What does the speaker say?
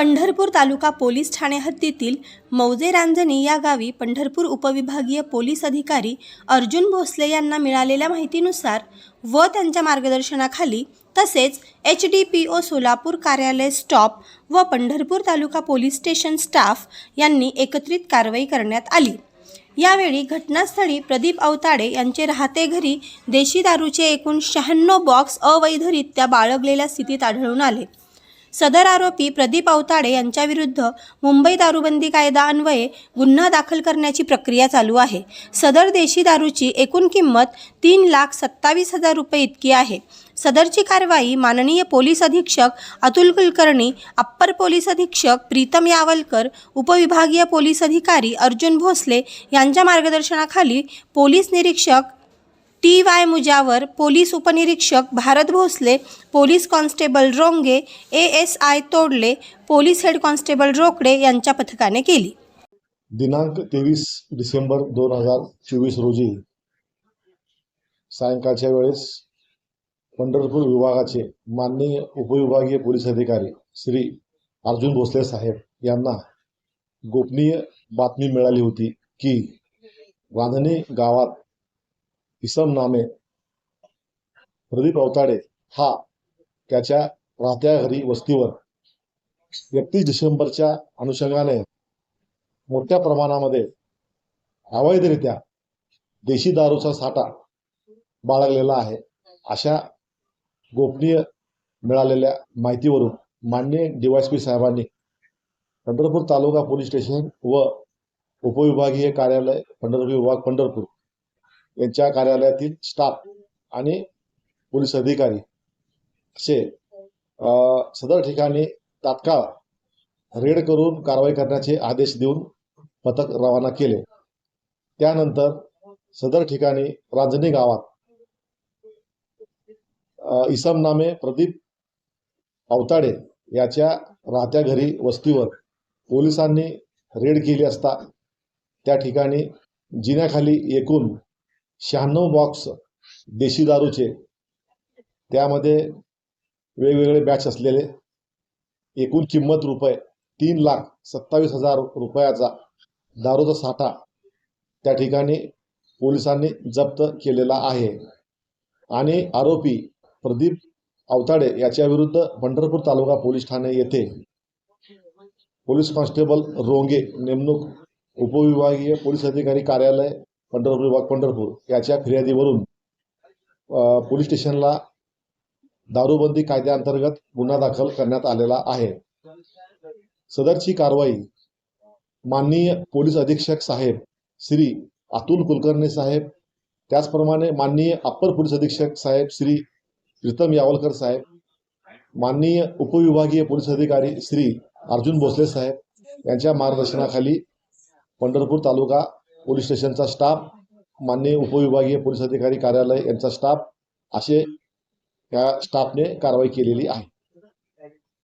पंढरपूर तालुका पोलीस ठाणे हद्दीतील मौजे रांजणी या गावी पंढरपूर उपविभागीय पोलीस अधिकारी अर्जुन भोसले यांना मिळालेल्या माहितीनुसार व त्यांच्या मार्गदर्शनाखाली तसेच H D P O Solapur कार्यालय स्टॉप व पंढरपूर तालुका पोलीस स्टेशन स्टाफ यांनी एकत्रित कारवाई करण्यात आली. यावेळी घटनास्थळी प्रदीप अवताडे यांचे राहते घरी देशी दारूचे एकूण शहाण्णव बॉक्स अवैधरित्या बाळगलेल्या स्थितीत आढळून आले. सदर आरोपी प्रदीप अवताडे यांच्याविरुद्ध मुंबई दारूबंदी कायदा अन्वये गुन्हा दाखल करण्याची प्रक्रिया चालू आहे. सदर देशी दारूची एकूण किंमत तीन लाख सत्तावीस हजार रुपये इतकी आहे. सदरची कारवाई माननीय पोलीस अधीक्षक अतुल कुलकर्णी अप्पर पोलीस अधीक्षक प्रीतम यावलकर उपविभागीय पोलीस अधिकारी अर्जुन भोसले यांच्या मार्गदर्शनाखाली पोलीस निरीक्षक टी वाय मुजावर पोलीस उपनिरीक्षक Bharat Bhosale police constable Ronge A S I Todle police head constable Rokade यांच्या पथकाने केली. दिनांक तेवीस डिसेंबर दोन हजार चोवीस रोजी सायंकाळच्या वेळेस पंढरपूर विभागाचे माननीय उपविभागीय पोलीस अधिकारी श्री अर्जुन भोसले साहेब यांना गोपनीय बातमी मिळाली होती की वांधणे गावात इसम नामे. प्रदीप अवताडे हा त्याच्या राहत्या घरी वस्तीवर. एकतीस डिसेंबरच्या अनुषंगाने मोठ्या प्रमाणामध्ये अवैधरित्या देशी दारूचा साठा बाळगलेला आहे. अशा गोपनीय मिळालेल्या माहितीवरून मान्य डीवायसपी साहेबांनी पंढरपूर तालुका पोलीस स्टेशन व उपविभागीय कार्यालय पंढरपूर विभाग पंढरपूर यांच्या कार्यालयातील स्टाफ आणि पोलीस अधिकारी असे सदर ठिकाणी तात्काळ रेड करून कारवाई करण्याचे आदेश देऊन पथक रवाना केले. त्यानंतर सदर ठिकाणी रांजणी गावात इसम नामे प्रदीप अवताडे याच्या राहत्या घरी वस्तीवर पोलिसांनी रेड केली असता त्या ठिकाणी जिन्याखाली एकूण शहाण्णव बॉक्स देशी दारूचे. त्यामध्ये वेगवेगळे बॅच असलेले. एकूण किंमत रुपये तीन लाख सत्तावीस हजार रुपयाचा दारूचा साठा त्या ठिकाणी पोलिसांनी जप्त केलेला आहे. आणि आरोपी प्रदीप अवताडे याच्या विरुद्ध पंढरपूर तालुका पोलीस ठाणे येथे पोलीस कॉन्स्टेबल रोंगे नेमणूक उपविभागीय पोलीस अधिकारी कार्यालय पंढरपूर विभाग पंढरपूर याच्या फिर्यादीवरून पोलीस स्टेशनला दारूबंदी कायद्याअंतर्गत गुन्हा दाखल करण्यात आलेला आहे. सदरची कारवाई माननीय पोलीस अधीक्षक साहेब श्री अतुल कुलकर्णी साहेब त्याचप्रमाणे माननीय अप्पर पोलीस अधीक्षक साहेब श्री प्रीतम यावलकर साहेब माननीय उपविभागीय पोलीस अधिकारी श्री अर्जुन भोसले साहेब यांच्या मार्गदर्शनाखाली पंढरपूर तालुका पोलीस स्टेशनचा स्टाफ माननीय उपविभागीय पोलीस अधिकारी कार्यालय यांचा स्टाफ असे या स्टाफने कारवाई केलेली आहे.